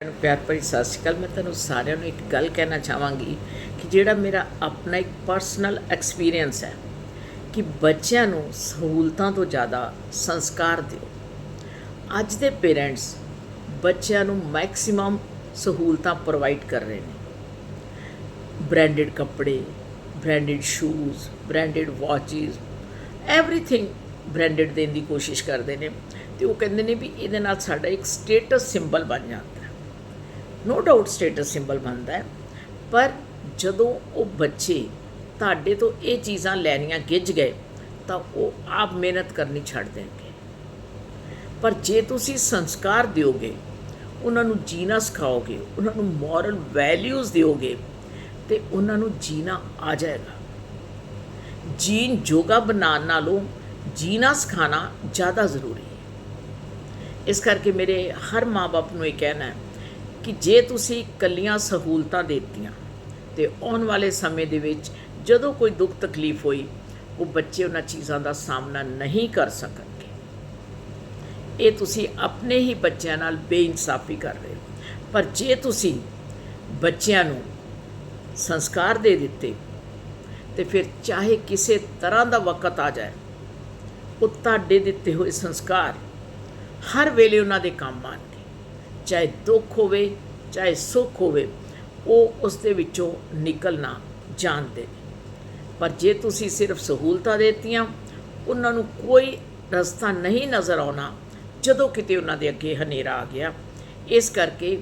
ਨੂੰ ਪਿਆਰ ਭਰੀ ਸਤਿ ਸ਼੍ਰੀ ਅਕਾਲ। ਮੈਂ ਤੁਹਾਨੂੰ ਸਾਰਿਆਂ ਨੂੰ ਇੱਕ ਗੱਲ ਕਹਿਣਾ ਚਾਹਾਂਗੀ ਕਿ ਜਿਹੜਾ ਮੇਰਾ ਆਪਣਾ ਇੱਕ ਪਰਸਨਲ ਐਕਸਪੀਰੀਅੰਸ ਹੈ ਕਿ ਬੱਚਿਆਂ ਨੂੰ ਸਹੂਲਤਾਂ ਤੋਂ ਜ਼ਿਆਦਾ ਸੰਸਕਾਰ ਦਿਓ। ਅੱਜ ਦੇ ਪੇਰੈਂਟਸ ਬੱਚਿਆਂ ਨੂੰ ਮੈਕਸਿਮਮ ਸਹੂਲਤਾਂ ਪ੍ਰੋਵਾਈਡ ਕਰ ਰਹੇ ਨੇ। ਬ੍ਰਾਂਡਡ ਕੱਪੜੇ branded shoes branded watches everything branded ਦੇਣ ਦੀ ਕੋਸ਼ਿਸ਼ ਕਰਦੇ ਨੇ ਤੇ ਉਹ ਕਹਿੰਦੇ ਨੇ ਵੀ ਇਹਦੇ ਨਾਲ ਸਾਡਾ ਇੱਕ ਸਟੇਟਸ ਸਿੰਬਲ ਬਣ ਜਾਂਦਾ। ਨੋ ਡਾਊਟ ਸਟੇਟਸ ਸਿੰਬਲ ਬਣਦਾ ਹੈ, ਪਰ ਜਦੋਂ ਉਹ ਬੱਚੇ ਤੁਹਾਡੇ ਤੋਂ ਇਹ ਚੀਜ਼ਾਂ ਲੈਣੀਆਂ ਗਿੱਝ ਗਏ, ਤਾਂ ਉਹ ਆਪ ਮਿਹਨਤ ਕਰਨੀ ਛੱਡ ਦੇਣਗੇ। ਪਰ ਜੇ ਤੁਸੀਂ ਸੰਸਕਾਰ ਦਿਓਗੇ, ਉਹਨਾਂ ਨੂੰ ਜੀਣਾ ਸਿਖਾਓਗੇ, ਉਹਨਾਂ ਨੂੰ ਮੋਰਲ ਵੈਲਿਊਜ਼ ਦਿਓਗੇ, ਤੇ ਉਹਨਾਂ ਨੂੰ ਜੀਣਾ ਆ ਜਾਏਗਾ। ਜੀਣ ਜੋਗਾ ਬਣਾਉਣ ਨਾਲੋਂ ਜੀਣਾ ਸਿਖਾਣਾ ਜ਼ਿਆਦਾ ਜ਼ਰੂਰੀ ਹੈ। ਇਸ ਕਰਕੇ ਮੇਰੇ ਹਰ ਮਾਪੇ ਨੂੰ ਇਹ ਕਹਿਣਾ ਹੈ ਕਿ ਜੇ ਤੁਸੀਂ ਕੱਲੀਆਂ ਸਹੂਲਤਾਂ ਦਿੱਤੀਆਂ ਤੇ ਆਉਣ ਵਾਲੇ ਸਮੇਂ ਦੇ ਵਿੱਚ ਜਦੋਂ ਕੋਈ ਦੁੱਖ ਤਕਲੀਫ ਹੋਈ, ਉਹ ਬੱਚੇ ਉਹਨਾਂ ਚੀਜ਼ਾਂ ਦਾ ਸਾਹਮਣਾ ਨਹੀਂ ਕਰ ਸਕਣਗੇ। ਇਹ ਤੁਸੀਂ ਆਪਣੇ ਹੀ ਬੱਚਿਆਂ ਨਾਲ ਬੇਇਨਸਾਫੀ ਕਰ ਰਹੇ ਹੋ। ਪਰ ਜੇ ਤੁਸੀਂ ਬੱਚਿਆਂ ਨੂੰ ਸੰਸਕਾਰ ਦੇ ਦਿੱਤੇ, ਤੇ ਫਿਰ ਚਾਹੇ ਕਿਸੇ ਤਰ੍ਹਾਂ ਦਾ ਵਕਤ ਆ ਜਾਏ, ਉਹ ਤੁਹਾਡੇ ਦਿੱਤੇ ਹੋਏ ਸੰਸਕਾਰ ਹਰ ਵੇਲੇ ਉਹਨਾਂ ਦੇ ਕੰਮ ਆਣਗੇ ਚਾਹੇ ਦੁੱਖ ਹੋਵੇ, ਚਾਹੇ ਸੁੱਖ ਹੋਵੇ, ਉਹ ਉਸ ਦੇ ਵਿੱਚੋਂ ਨਿਕਲਣਾ ਜਾਣਦੇ ਨੇ। ਪਰ ਜੇ ਤੁਸੀਂ ਸਿਰਫ ਸਹੂਲਤਾਂ ਦੇਤੀਆਂ, ਉਹਨਾਂ ਨੂੰ ਕੋਈ ਰਸਤਾ ਨਹੀਂ ਨਜ਼ਰ ਆਉਣਾ, ਜਦੋਂ ਕਿਤੇ ਉਹਨਾਂ ਦੇ ਅੱਗੇ ਹਨੇਰਾ ਆ ਗਿਆ। ਇਸ ਕਰਕੇ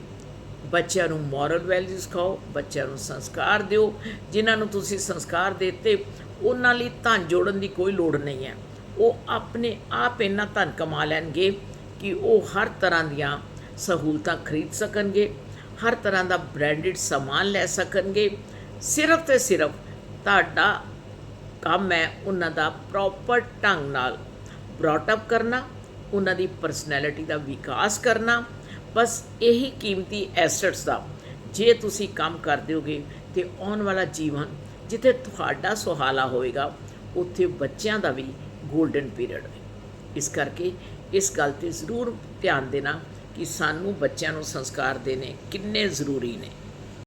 ਬੱਚਿਆਂ ਨੂੰ ਮੋਰਲ ਵੈਲਿਊ ਸਿਖਾਓ, ਬੱਚਿਆਂ ਨੂੰ ਸੰਸਕਾਰ ਦਿਓ। ਜਿਨ੍ਹਾਂ ਨੂੰ ਤੁਸੀਂ ਸੰਸਕਾਰ ਦਿੱਤੇ, ਉਹਨਾਂ ਲਈ ਧਨ ਜੋੜਨ ਦੀ ਕੋਈ ਲੋੜ ਨਹੀਂ ਹੈ। ਉਹ ਆਪਣੇ ਆਪ ਇੰਨਾ ਧਨ ਕਮਾ ਲੈਣਗੇ ਕਿ ਉਹ ਹਰ ਤਰ੍ਹਾਂ ਦੀਆਂ ਸਹੂਲਤਾਂ ਖਰੀਦ ਸਕਣਗੇ, ਹਰ ਤਰ੍ਹਾਂ ਦਾ ਬ੍ਰਾਂਡਡ ਸਮਾਨ ਲੈ ਸਕਣਗੇ। ਸਿਰਫ ਤੇ ਸਿਰਫ ਤੁਹਾਡਾ ਕੰਮ ਹੈ ਉਹਨਾਂ ਦਾ ਪ੍ਰੋਪਰ ਢੰਗ ਨਾਲ ਬ੍ਰੌਟ ਅਪ ਕਰਨਾ, ਉਹਨਾਂ ਦੀ ਪਰਸਨੈਲਿਟੀ ਦਾ ਵਿਕਾਸ ਕਰਨਾ। ਬਸ ਇਹੀ ਕੀਮਤੀ ਐਸੈਟਸ ਦਾ ਜੇ ਤੁਸੀਂ ਕੰਮ ਕਰ ਦਿਓਗੇ ਤੇ ਆਉਣ ਵਾਲਾ ਜੀਵਨ ਜਿੱਥੇ ਤੁਹਾਡਾ ਸੁਹਾਲਾ ਹੋਵੇਗਾ, ਉੱਥੇ ਬੱਚਿਆਂ ਦਾ ਵੀ 골ਡਨ ਪੀਰੀਅਡ ਹੈ। ਇਸ ਕਰਕੇ ਇਸ ਗੱਲ ਤੇ ਜ਼ਰੂਰ ਧਿਆਨ ਦੇਣਾ ਕਿ ਸਾਨੂੰ ਬੱਚਿਆਂ ਨੂੰ ਸੰਸਕਾਰ ਦੇਣੇ ਕਿੰਨੇ ਜ਼ਰੂਰੀ ਨੇ।